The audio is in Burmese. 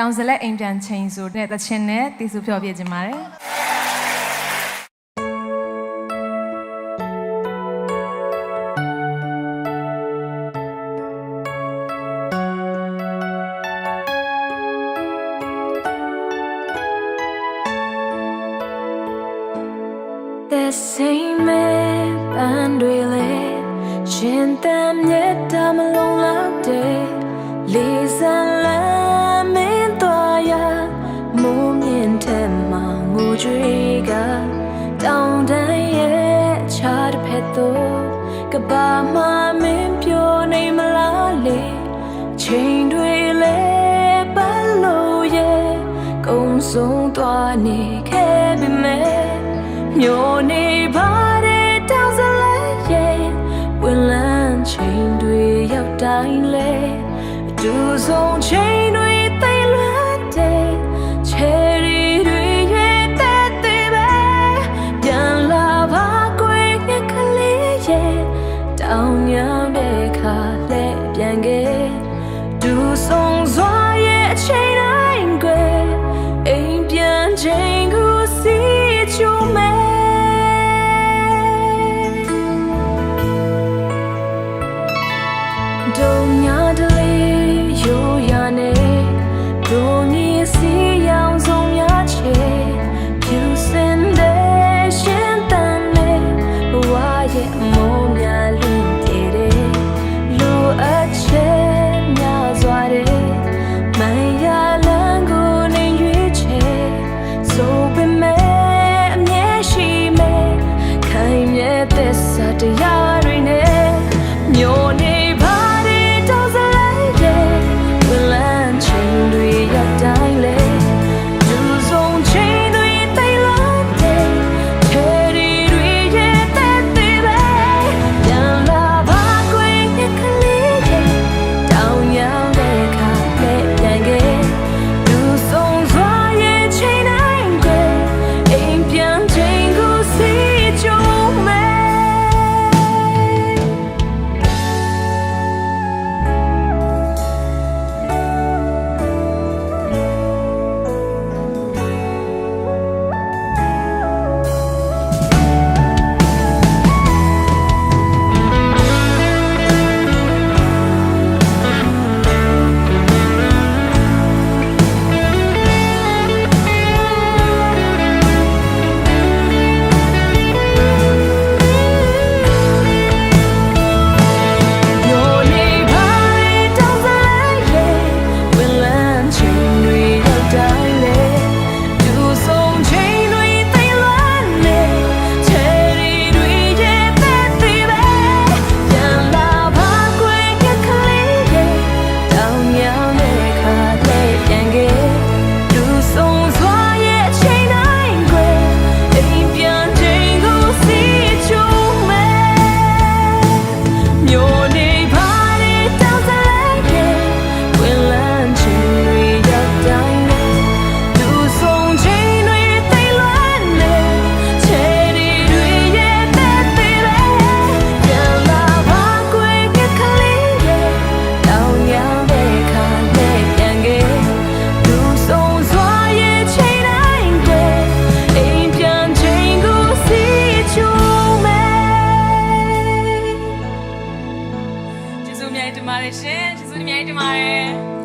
တောင်စလက်အိမ်ပြန်ချိန်ဆိုတဲ့သချင်းနဲ့တီးစုဖျော်ပြခြင်းပါတယ် The same ပန်းတွေလေရှင်တမ်းမြတ်တာမလုံး ကဘာမှမင်းပြောနေမလားလေချိန်တွေလေပတ်လို့ရဲ့ကုံဆုံးသွားနေခဲ့ပြီမဲ့မျိုးနေပါတဲ့တောင်စလဲရဲ့ဝင်လန်းချိန်တွေရောက်တိုင်းလဲအတူဆုံးချိန် င်းတဲ့ခါလဲပြန်ခဲ့ဒူဆောင်စွာရဲ့အချိန်တိုင်းကွယ်အိမ်ပြန်ချိန်ကိုစီချုံမဲဒုံညာတလေး ပါတယ်ရှင်ကျေးဇူးအများကြီးတင်ပါတယ်